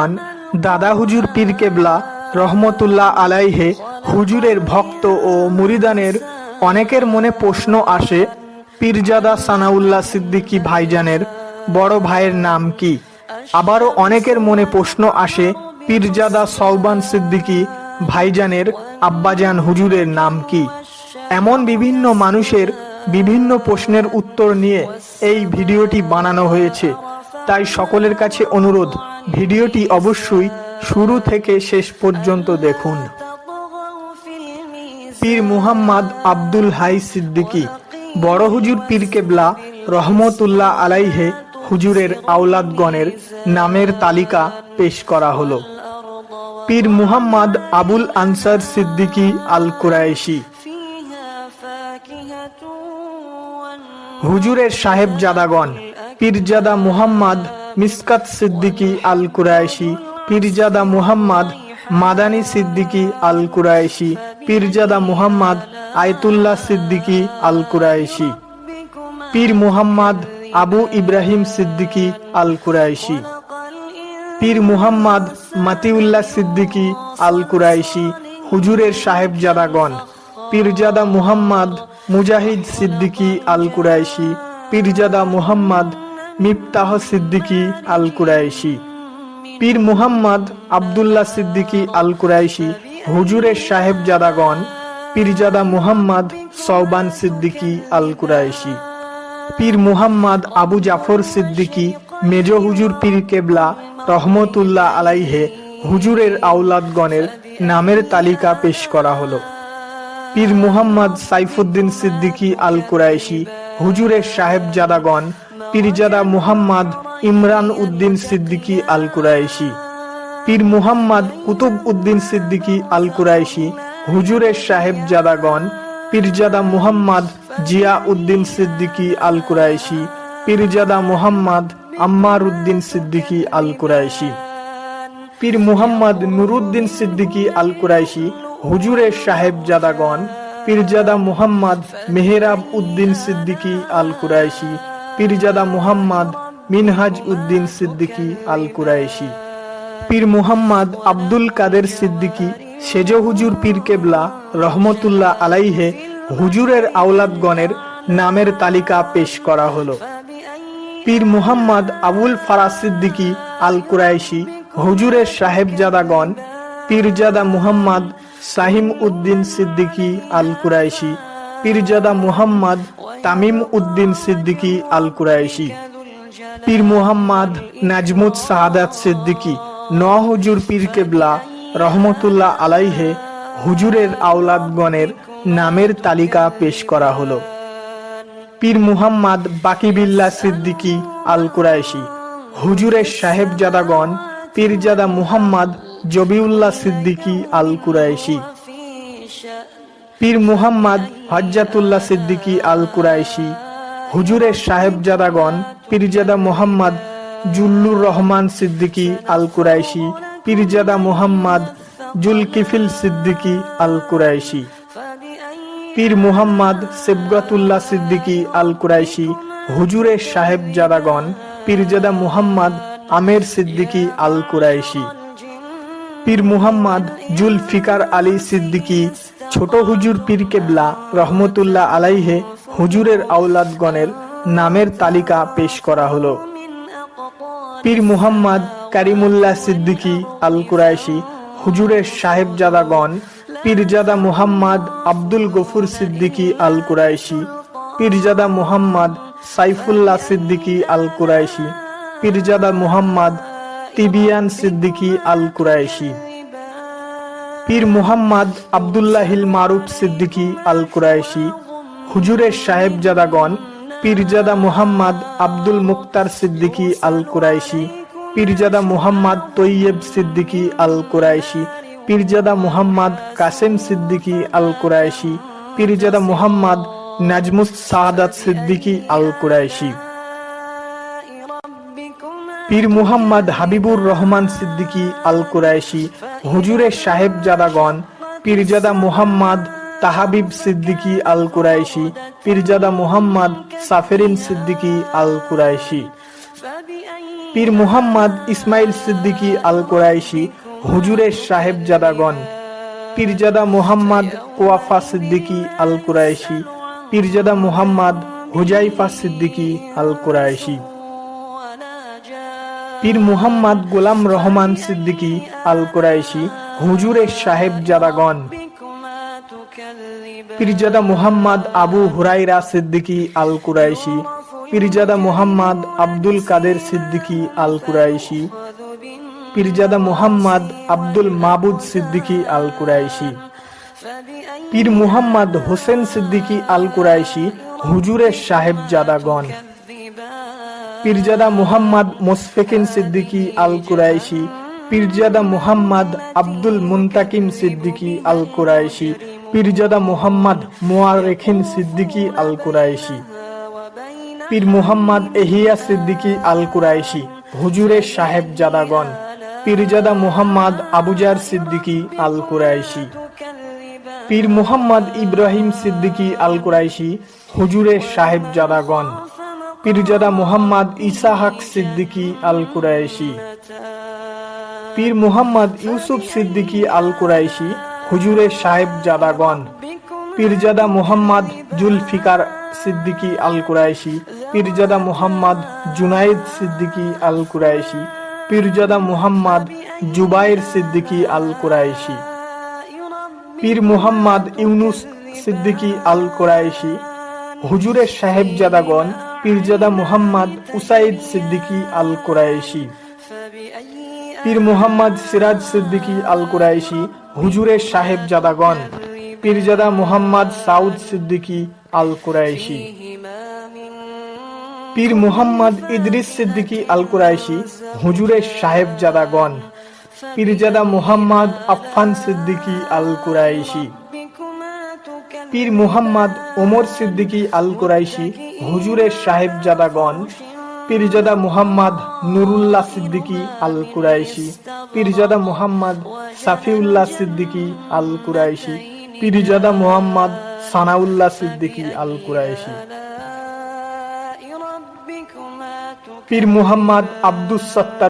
খান দাদা হুজুর পীর কেবলা রহমতুল্লাহ আলাইহে হুজুরের ভক্ত ও মুরিদানের অনেকের মনে প্রশ্ন আসে, পীরজাদা সানাউল্লাহ সিদ্দিকী ভাইজানের বড় ভাইয়ের নাম কি? আবারও অনেকের মনে প্রশ্ন আসে, পীরজাদা সৌবান সিদ্দিকী ভাইজানের আব্বাজান হুজুরের নাম কি? এমন বিভিন্ন মানুষের বিভিন্ন প্রশ্নের উত্তর নিয়ে এই ভিডিওটি বানানো হয়েছে, তাই সকলের কাছে অনুরোধ ভিডিওটি অবশ্যই শুরু থেকে শেষ পর্যন্ত দেখুন। পীর মুহাম্মদ আব্দুল হাই সিদ্দিকী, বড় হুজুর পীর কেবলা রহমতুল্লাহ আলাইহে হুজুরের আওলাদগণের নামের তালিকা পেশ করা হলো। পীর মুহাম্মদ আবুল আনসার সিদ্দিকী আল কুরাইশি হুজুরের সাহেব জাদাগণ পীরজাদা মুহাম্মদ মিসকাত সিদ্দিকী আল কুরাইশি পীরজাদা মুহাম্মদ মাদানী সিদ্দিকী আল কুরাইশি পীরজাদা মুহাম্মদ আয়তুল্লাহ সিদ্দিকী আল কুরাইশি পীর মুহাম্মদ আবু ইব্রাহিম সিদ্দিকী আল কুরাইশি পীর মুহাম্মদ মাতিউল্লাহ সিদ্দিকী আল কুরাইশি হুজুরের সাহেব জাদাগণ পীরজাদা মুহাম্মদ মুজাহিদ সিদ্দিকী আল কুরাইশি পীরজাদা মুহাম্মদ মিফতাহ সিদ্দিকী আল কুরাইশি পীর মুহাম্মদ আবদুল্লাহ সিদ্দিকী আল কুরাইশি হুজুরের সাহেব জাদাগণ পীরজাদা মুহাম্মদ সৌবান সিদ্দিকী আল কুরাইশি পীর মুহাম্মদ আবু জাফর সিদ্দিকী, মেজ হুজুর পীর কেবলা রহমতুল্লাহ আলাইহে হুজুরের আওলাদগণের নামের তালিকা পেশ করা হলো। পীর মুহাম্মদ সাইফুদ্দিন সিদ্দিকী আল কুরাইশি হুজুরের সাহেবজাদাগণ পীরজাদা মুহাম্মদ ইমরান উদ্দিন সিদ্দিকী আল কুরাইশি পীর মুহাম্মদ কুতুব উদ্দিন সিদ্দিকী আল কুরাইশি হুজুরের সাহেবজাদাগণ, পীরজাদা মুহাম্মদ জিয়া উদ্দিন সিদ্দিকী আল কুরাইশি পীরজাদা মুহাম্মদ আম্মার উদ্দিন সিদ্দিকী আল কুরাইশি পীর মুহাম্মদ নুরুদ্দিন সিদ্দিকী আল কুরাইশি হুজুরের সাহেব জাদাগণ পীরজাদা মুহাম্মদ মেহরাব উদ্দিন সিদ্দিকী আল কুরাইশি পীরজাদা মুহাম্মদ মিনহাজ উদ্দিন সিদ্দিকী আল কুরাইশি পীর মুহাম্মদ আব্দুল কাদের সিদ্দিকী, সেজ হুজুর পীর কেবলা রহমতুল্লাহ আলাইহে হুজুরের আওলাদগণের নামের তালিকা পেশ করা হলো। পীর মুহাম্মদ আবুল ফারাজ সিদ্দিকী আল কুরাইশি হুজুরের সাহেবজাদাগণ, পীরজাদা মুহাম্মদ সাহিম উদ্দিন সিদ্দিকী আল কুরাইশি পীরজাদা মুহাম্মদ তামিম উদ্দিন সিদ্দিকী আল কুরাইশি পীর মুহাম্মদ নাজমুদ সাহাদাত সিদ্দিকী ন হুজুর পীর কেবলা রহমতুল্লাহ আলাইহে হুজুরের আওলাদগণের নামের তালিকা পেশ করা হলো। পীর মুহাম্মদ বাকিবিল্লা সিদ্দিকী আল কুরাইশি হুজুরের সাহেবজাদাগণ পীরজাদা মুহাম্মদ জবিউল্লাহ সিদ্দিকী আল কুরাইশি পীর মুহাম্মদ হজ্জাতুল্লাহ সিদ্দিকী আল কুরাইশি, হুজুরের সাহেবজাদাগণ, পীরজাদা মুহাম্মদ জুল্লুর রহমান সিদ্দিকী আল কুরাইশি, পীরজাদা মুহাম্মদ জুলকিফিল সিদ্দিকী আল কুরাইশি। পীর মুহাম্মদ সেবগাতুল্লাহ সিদ্দিকী আল কুরাইশি, হুজুরের সাহেব জাদাগণ পীরজাদা মুহাম্মদ আমের সিদ্দিকী আল কুরাইশি। পীর মুহাম্মদ জুলফিকার আলী সিদ্দিকী, ছোট হুজুর পীর কেবলা রহমতুল্লাহ আলাইহে হুজুরের আওলাদগণের নামের তালিকা পেশ করা হলো। পীর মুহাম্মদ কারিমুল্লাহ সিদ্দিকী আল কুরাইশি, হুজুরের সাহেবজাদাগণ, পীরজাদা মুহাম্মদ আব্দুল গফুর সিদ্দিকী আল কুরাইশি, পীরজাদা মুহাম্মদ সাইফুল্লাহ সিদ্দিকী আল কুরাইশি, পীরজাদা মুহাম্মদ তিবিয়ান সিদ্দিকী আল কুরাইশি। পীর মুহাম্মদ আবদুল্লাহিল মারুফ সিদ্দিকী আল কুরাইশি হুজুরের সাহেবজাদাগণ, পীরজাদা মুহাম্মদ আব্দুল মুক্তার সিদ্দিকী আল কুরাইশি পীরজাদা মুহাম্মদ তৈয়ব সিদ্দিকী আল কুরাইশি পীরজাদা মুহাম্মদ কাসেম সিদ্দিকী আল কুরাইশি পীরজাদা মুহাম্মদ নাজমুস সাহাদাত সিদ্দিকী আল কুরাইশি পীর মুহাম্মদ হাবিবুর রহমান সিদ্দিকী আল কুরাইশি হুজুরের সাহেব জাদাগণ পীরজাদা মুহাম্মদ তাহাবিব সিদ্দিকী আল কুরাইশি পীরজাদা মুহাম্মদ সাফেরিন সিদ্দিকী আল কুরাইশি পীর মুহাম্মদ ইসমাইল সিদ্দিকী আল কোরাইশি হুজুরের সাহেবজাদাগণ, পীরজাদা মুহাম্মদ ওয়াফা সিদ্দিকী আল কুরাইশি পীরজাদা মুহাম্মদ হুজাইফা সিদ্দিকী আল কুরাইশি পীর মুহাম্মদ গোলাম রহমান সিদ্দিকী আল কুরাইশি হুজুরের সাহেবজাদাগণ। পীরজাদা মুহাম্মদ আবু হুরাইরা সিদ্দিকী আল কুরাইশি পীরজাদা মুহাম্মদ আব্দুল কাদের সিদ্দিকী আল কুরাইশি পীরজাদা মুহাম্মদ আব্দুল মাবুদ সিদ্দিকী আল কুরাইশি পীর মুহাম্মদ হোসেন সিদ্দিকী আল কুরাইশি হুজুরের সাহেবজাদাগণ। পীরজাদা মুহাম্মদ মোসফেকিন সিদ্দিকী আল কুরাইশি পীরজাদা মুহাম্মদ আব্দুল মুন্তাকিম সিদ্দিকী আল কুরাইশি পীরজাদা মুহাম্মদ মোয়ারেখিন সিদ্দিকী আল কুরাইশি পীর মুহাম্মদ এহিয়া সিদ্দিকী আল কুরাইশি হুজুরের সাহেবজাদাগণ, পীরজাদা মুহাম্মদ আবুজার সিদ্দিকী আল কুরাইশি পীর মুহাম্মদ ইব্রাহিম সিদ্দিকী আল কুরাইশি হুজুরের সাহেবজাদাগণ পীরজাদা মুহাম্মদ ইসাহাক সিদ্দিকী আল কুরাইশি পীর মুহাম্মদ ইউসুফ সিদ্দিকী আল কুরাইশি হুজুরের সাহেবজাদাগণ। পীরজাদা মুহাম্মদ জুলফিকার সিদ্দিকী আল কুরাইশি পীরজাদা মুহাম্মদ জুনাইদ সিদ্দিকী আল কুরাইশি পীরজাদা মুহাম্মদ জুবাইর সিদ্দিকী আল কুরাইশি পীর মুহাম্মদ ইউনুস সিদ্দিকী আল কুরাইশি হুজুরের সাহেবজাদাগণ পীরজাদা মুহাম্মদ উসাইদ সিদ্দিকী আল কুরাইশি পীর মুহাম্মদ সিরাজ সিদ্দিকী আল কুরাইশি হুজুরের সাহেবজাদাগণ। পীরজাদা মুহাম্মদ সাউদ সিদ্দিকী আল কুরাইশি পীর মুহাম্মদ ইদ্রিস সিদ্দিকী আল কুরাইশি হুজুরের সাহেবজাদাগণ। পীরজাদা মুহাম্মদ আফফান সিদ্দিকী আল কুরাইশি পীর মুহাম্মদ ওমর সিদ্দিকী আল কুরাইশি হুজুরের সাহেবজাদাগণ, পীরজাদা মুহাম্মদ নুরুল্লাহ সিদ্দিকী আল কুরাইশি পীরজাদা মুহাম্মদ সাফিউল্লাহ সিদ্দিকী আল কুরাইশি পীরজাদা মুহাম্মদ সানাউল্লাহ সিদ্দিকী আল কুরাইশি পীর মুহাম্মদ আব্দুস সত্তার